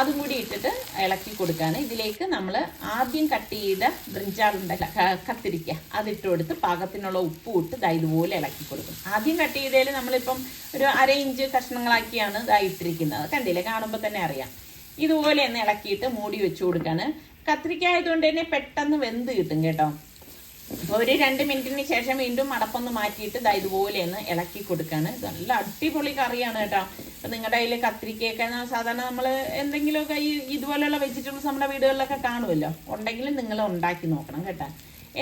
അതും കൂടി ഇട്ടിട്ട് ഇളക്കി കൊടുക്കാണ്. ഇതിലേക്ക് നമ്മൾ ആദ്യം കട്ട് ചെയ്ത ബ്രിഞ്ചാളുണ്ടല്ല കത്തിരിക്ക അതിട്ട് കൊടുത്ത് പാകത്തിനുള്ള ഉപ്പ് ഇട്ട് ദാ ഇതുപോലെ ഇളക്കി കൊടുക്കും. ആദ്യം കട്ട് ചെയ്തതിൽ നമ്മളിപ്പം ഒരു അര ഇഞ്ച് കഷ്ണങ്ങളാക്കിയാണ് ഇതാ ഇട്ടിരിക്കുന്നത്. കണ്ടില്ലേ? കാണുമ്പോൾ തന്നെ അറിയാം. ഇതുപോലെ ഒന്ന് ഇളക്കിയിട്ട് മൂടി വെച്ച് കൊടുക്കാണ്. കത്തിരിക്ക ആയതുകൊണ്ട് തന്നെ പെട്ടെന്ന് വെന്ത് കിട്ടും കേട്ടോ. ഒരു രണ്ട് മിനിറ്റിന് ശേഷം വീണ്ടും അടപ്പൊന്ന് മാറ്റിയിട്ട് ഇതാ ഇതുപോലെ ഒന്ന് ഇളക്കി കൊടുക്കാണ്. നല്ല അടിപൊളി കറിയാണ് കേട്ടോ. അപ്പം നിങ്ങളുടെ കയ്യിൽ കത്തിരിക്കയൊക്കെ സാധാരണ നമ്മൾ എന്തെങ്കിലുമൊക്കെ ഈ ഇതുപോലെയുള്ള വെജിറ്റബിൾസ് നമ്മുടെ വീടുകളിലൊക്കെ കാണുമല്ലോ. ഉണ്ടെങ്കിൽ നിങ്ങൾ ഉണ്ടാക്കി നോക്കണം കേട്ടോ.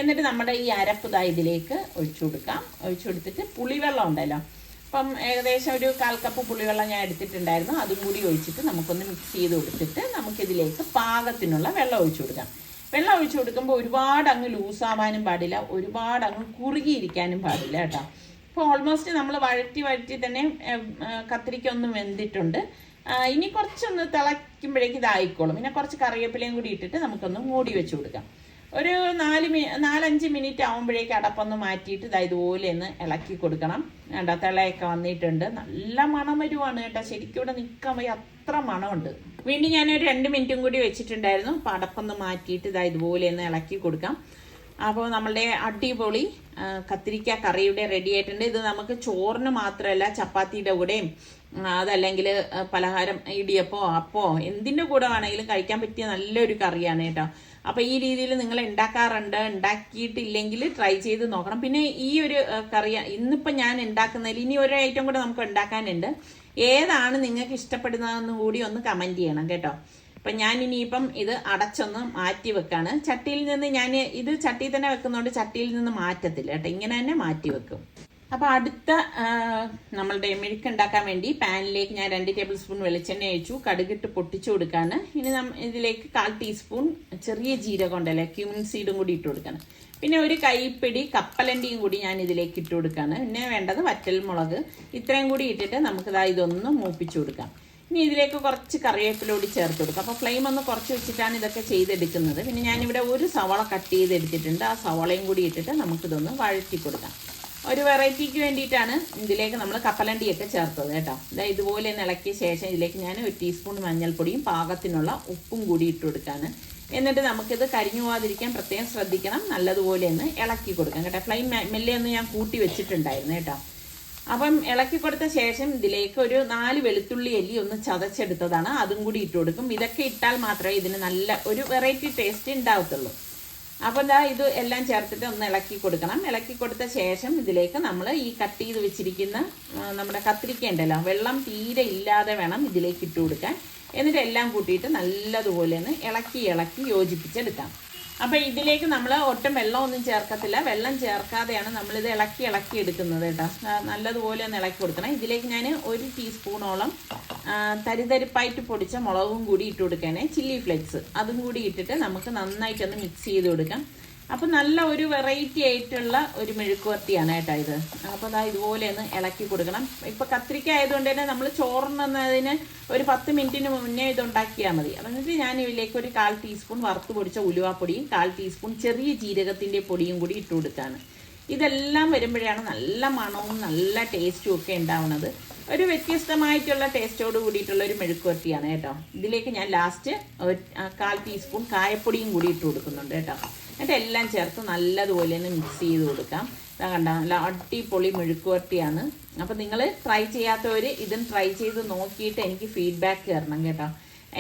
എന്നിട്ട് നമ്മുടെ ഈ അരപ്പ് ഇതാ ഇതിലേക്ക് ഒഴിച്ചു കൊടുക്കാം. ഒഴിച്ചു കൊടുത്തിട്ട് പുളിവെള്ളം ഉണ്ടല്ലോ. അപ്പം ഏകദേശം ഒരു കാൽ കപ്പ് പുളിവെള്ളം ഞാൻ എടുത്തിട്ടുണ്ടായിരുന്നു. അതും കൂടി ഒഴിച്ചിട്ട് നമുക്കൊന്ന് മിക്സ് ചെയ്ത് കൊടുത്തിട്ട് നമുക്കിതിലേക്ക് പാകത്തിനുള്ള വെള്ളം ഒഴിച്ചു കൊടുക്കാം. വെള്ളം ഒഴിച്ചു കൊടുക്കുമ്പോൾ ഒരുപാട് അങ്ങ് ലൂസാവാനും പാടില്ല ഒരുപാട് അങ്ങ് കുറുകിയിരിക്കാനും പാടില്ല കേട്ടോ. അപ്പോൾ ഓൾമോസ്റ്റ് നമ്മൾ വഴറ്റി വഴറ്റി തന്നെ കത്തിരിക്കൊന്നും വെന്തിട്ടുണ്ട്. ഇനി കുറച്ചൊന്ന് തിളയ്ക്കുമ്പോഴേക്ക് ഇതായിക്കോളും. പിന്നെ കുറച്ച് കറിവേപ്പിലയും കൂടി ഇട്ടിട്ട് നമുക്കൊന്ന് മൂടി വെച്ച് കൊടുക്കാം. ഒരു നാല് മി നാലഞ്ച് മിനിറ്റ് ആകുമ്പോഴേക്ക് അടപ്പൊന്ന് മാറ്റിയിട്ട് ഇതാ ഇതുപോലെ ഒന്ന് ഇളക്കി കൊടുക്കണം. വേണ്ട തിളയൊക്കെ വന്നിട്ടുണ്ട്. നല്ല മണം വരുവാണ് കേട്ടോ. ശരിക്കും ഇവിടെ നിൽക്കാൻ പോയി അത്ര മണമുണ്ട്. വീണ്ടും ഞാനൊരു രണ്ട് മിനിറ്റും കൂടി വെച്ചിട്ടുണ്ടായിരുന്നു. അപ്പം അടപ്പൊന്ന് മാറ്റിയിട്ട് ഇതാ ഇതുപോലെ ഒന്ന് ഇളക്കി കൊടുക്കാം. അപ്പോൾ നമ്മളുടെ അടിപൊളി കത്തിരിക്ക കറിയുടെ റെഡി ആയിട്ടുണ്ട്. ഇത് നമുക്ക് ചോറിന് മാത്രമല്ല ചപ്പാത്തിയുടെ കൂടെയും അതല്ലെങ്കിൽ പലഹാരം ഇടിയപ്പോ അപ്പോ എന്തിന്റെ കൂടെ വേണമെങ്കിലും കഴിക്കാൻ പറ്റിയ നല്ലൊരു കറിയാണ് കേട്ടോ. അപ്പോൾ ഈ രീതിയിൽ നിങ്ങൾ ഉണ്ടാക്കാറുണ്ട് ഉണ്ടാക്കിയിട്ടില്ലെങ്കിൽ ട്രൈ ചെയ്ത് നോക്കണം. പിന്നെ ഈ ഒരു കറി ഇന്നിപ്പോൾ ഞാൻ ഉണ്ടാക്കുന്നതിൽ ഇനി ഒരു ഐറ്റം കൂടെ നമുക്ക് ഉണ്ടാക്കാനുണ്ട് ഏതാണ് നിങ്ങൾക്ക് ഇഷ്ടപ്പെടുന്നതെന്ന് കൂടി ഒന്ന് കമന്റ് ചെയ്യണം കേട്ടോ. അപ്പം ഞാൻ ഇനിയിപ്പം ഇത് അടച്ചൊന്ന് മാറ്റി വെക്കാണ്. ചട്ടിയിൽ നിന്ന് ഞാൻ ഇത് ചട്ടിയിൽ തന്നെ വെക്കുന്നതുകൊണ്ട് ചട്ടിയിൽ നിന്ന് മാറ്റത്തില്ല കേട്ടോ. ഇങ്ങനെ തന്നെ മാറ്റി വെക്കും. അപ്പോൾ അടുത്ത നമ്മളുടെ മെഴുക്ക് ഉണ്ടാക്കാൻ വേണ്ടി പാനിലേക്ക് ഞാൻ രണ്ട് ടേബിൾ സ്പൂൺ വെളിച്ചെണ്ണ ഒഴിച്ചു. കടുകിട്ട് പൊട്ടിച്ചു കൊടുക്കാണ്. ഇനി നമ്മ ഇതിലേക്ക് കാൽ ടീസ്പൂൺ ചെറിയ ജീരകം ഉണ്ടല്ലേ ക്യൂമിൻ സീഡും കൂടി ഇട്ട് കൊടുക്കണം. പിന്നെ ഒരു കൈപ്പിടി കപ്പലണ്ടിയും കൂടി ഞാൻ ഇതിലേക്ക് ഇട്ട് കൊടുക്കാണ്. പിന്നെ വേണ്ടത് വറ്റൽ മുളക്. ഇത്രയും കൂടി ഇട്ടിട്ട് നമുക്കിതാ ഇതൊന്ന് മൂപ്പിച്ചു കൊടുക്കാം. ഇനി ഇതിലേക്ക് കുറച്ച് കറിവേപ്പില കൂടി ചേർത്ത് കൊടുക്കാം. അപ്പോൾ ഫ്ലെയിം ഒന്ന് കുറച്ച് വെച്ചിട്ടാണ് ഇതൊക്കെ ചെയ്തെടുക്കുന്നത്. പിന്നെ ഞാനിവിടെ ഒരു സവള കട്ട് ചെയ്തെടുത്തിട്ടുണ്ട്. ആ സവളയും കൂടി ഇട്ടിട്ട് നമുക്കിതൊന്ന് വഴറ്റി കൊടുക്കാം. ഒരു വെറൈറ്റിക്ക് വേണ്ടിയിട്ടാണ് ഇതിലേക്ക് നമ്മൾ കപ്പലണ്ടിയൊക്കെ ചേർത്തത് കേട്ടോ. ഇതാ ഇതുപോലെ ഇളക്കിയ ശേഷം ഇതിലേക്ക് ഞാൻ ഒരു ടീസ്പൂൺ മഞ്ഞൾപ്പൊടിയും പാകത്തിനുള്ള ഉപ്പും കൂടി ഇട്ട് കൊടുക്കാണ്. എന്നിട്ട് നമുക്കിത് കരിഞ്ഞു പോകാതിരിക്കാൻ പ്രത്യേകം ശ്രദ്ധിക്കണം. നല്ലതുപോലെ ഒന്ന് ഇളക്കി കൊടുക്കാം കേട്ടോ. ഫ്ലെയിം മെല്ലെ ഞാൻ കൂട്ടി വെച്ചിട്ടുണ്ടായിരുന്നു കേട്ടോ. അപ്പം ഇളക്കി കൊടുത്ത ശേഷം ഇതിലേക്ക് ഒരു നാല് വെളുത്തുള്ളി അല്ലി ഒന്ന് ചതച്ചെടുത്തതാണ്. അതും കൂടി ഇട്ട് കൊടുക്കും. ഇതൊക്കെ ഇട്ടാൽ മാത്രമേ ഇതിന് നല്ല ഒരു വെറൈറ്റി ടേസ്റ്റ് ഉണ്ടാവത്തുള്ളൂ. അപ്പോൾ ദാ ഇത് എല്ലാം ചേർത്തിട്ട് ഒന്ന് ഇളക്കി കൊടുക്കണം. ഇളക്കി കൊടുത്ത ശേഷം ഇതിലേക്ക് നമ്മൾ ഈ കട്ട് ചെയ്ത് വെച്ചിരിക്കുന്ന നമ്മുടെ കത്തിരിക്ക ഉണ്ടല്ലോ വെള്ളം തീരെ ഇല്ലാതെ വേണം ഇതിലേക്ക് ഇട്ട് കൊടുക്കാൻ. എന്നിട്ട് എല്ലാം കൂട്ടിയിട്ട് നല്ലതുപോലെ ഒന്ന് ഇളക്കി ഇളക്കി യോജിപ്പിച്ചെടുക്കാം. അപ്പോൾ ഇതിലേക്ക് നമ്മൾ ഒട്ടും വെള്ളമൊന്നും ചേർക്കത്തില്ല. വെള്ളം ചേർക്കാതെയാണ് നമ്മളിത് ഇളക്കി ഇളക്കി എടുക്കുന്നത് കേട്ടോ. നല്ലതുപോലെ ഒന്ന് ഇളക്കി കൊടുക്കണം. ഇതിലേക്ക് ഞാൻ ഒരു ടീസ്പൂണോളം തരിതരിപ്പായിട്ട് പൊടിച്ച മുളകും കൂടി ഇട്ട് കൊടുക്കാനേ ചില്ലി ഫ്ലെക്സ് അതും കൂടി ഇട്ടിട്ട് നമുക്ക് നന്നായിട്ടൊന്ന് മിക്സ് ചെയ്ത് കൊടുക്കാം. അപ്പോൾ നല്ല ഒരു വെറൈറ്റി ആയിട്ടുള്ള ഒരു മെഴുക്കുവരട്ടിയാണ് കേട്ടോ ഇത്. അപ്പോൾ അതാ ഇതുപോലെ ഒന്ന് ഇളക്കി കൊടുക്കണം. ഇപ്പോൾ കത്തിരിക്ക ആയതുകൊണ്ട് തന്നെ നമ്മൾ ചോറുന്നതിന് ഒരു പത്ത് മിനിറ്റിന് മുന്നേ ഇത് ഉണ്ടാക്കിയാൽ മതി. എന്നിട്ട് ഞാൻ ഇതിലേക്ക് ഒരു കാൽ ടീസ്പൂൺ വറുത്ത് പൊടിച്ച ഉലുവാപ്പൊടിയും കാൽ ടീസ്പൂൺ ചെറിയ ജീരകത്തിന്റെ പൊടിയും കൂടി ഇട്ട് കൊടുക്കുകയാണ് ഇതെല്ലാം വരുമ്പോഴാണ് നല്ല മണവും നല്ല ടേസ്റ്റും ഒക്കെ ഉണ്ടാവുന്നത്. ഒരു വ്യത്യസ്തമായിട്ടുള്ള ടേസ്റ്റോട് കൂടിയിട്ടുള്ള ഒരു മെഴുക്കുവരട്ടിയാണ് കേട്ടോ. ഇതിലേക്ക് ഞാൻ ലാസ്റ്റ് കാൽ ടീസ്പൂൺ കായപ്പൊടിയും കൂടി ഇട്ട് കൊടുക്കുന്നുണ്ട് കേട്ടോ. എല്ലാം ചേർത്ത് നല്ലതുപോലെ ഒന്ന് മിക്സ് ചെയ്ത് കൊടുക്കാം. ഇതാ കണ്ട നല്ല അടിപൊളി മെഴുക്കുവരട്ടിയാണ്. അപ്പോൾ നിങ്ങൾ ട്രൈ ചെയ്യാത്തവർ ഇതും ട്രൈ ചെയ്ത് നോക്കിയിട്ട് എനിക്ക് ഫീഡ്ബാക്ക് തരണം കേട്ടോ.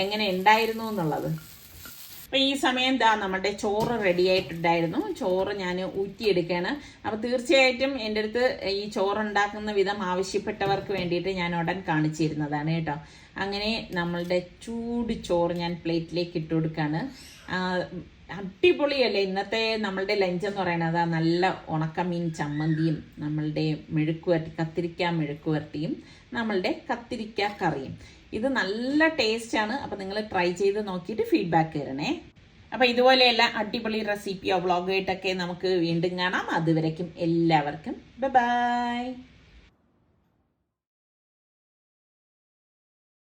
എങ്ങനെ ഉണ്ടായിരുന്നു എന്നുള്ളത്. അപ്പോൾ ഈ സമയം എന്താ നമ്മുടെ ചോറ് റെഡി ആയിട്ടുണ്ടായിരുന്നു. ചോറ് ഞാൻ ഊറ്റിയെടുക്കുകയാണ് അപ്പോൾ തീർച്ചയായിട്ടും എന്റെ അടുത്ത് ഈ ചോറ് ഉണ്ടാക്കുന്ന വിധം ആവശ്യപ്പെട്ടവർക്ക് വേണ്ടിയിട്ട് ഞാൻ ഉടൻ കാണിച്ചിരുന്നതാണ് കേട്ടോ. അങ്ങനെ നമ്മളുടെ ചൂട് ചോറ് ഞാൻ പ്ലേറ്റിലേക്ക് ഇട്ട് കൊടുക്കുകയാണ് അടിപൊളിയല്ലേ ഇന്നത്തെ നമ്മളുടെ ലഞ്ച് എന്ന് പറയുന്നത്? നല്ല ഉണക്കമീൻ ചമ്മന്തിയും നമ്മളുടെ മെഴുക്കുവരട്ടി കത്തിരിക്ക മെഴുക്കുവരട്ടിയും നമ്മളുടെ കത്തിരിക്ക കറിയും. ഇത് നല്ല ടേസ്റ്റാണ് അപ്പോൾ നിങ്ങൾ ട്രൈ ചെയ്ത് നോക്കിയിട്ട് ഫീഡ്ബാക്ക് തരണേ. അപ്പോൾ ഇതുപോലെയുള്ള അടിപൊളി റെസിപ്പിയോ വ്ളോഗായിട്ടൊക്കെ നമുക്ക് വീണ്ടും കാണാം. അതുവരേക്കും എല്ലാവർക്കും. ബൈ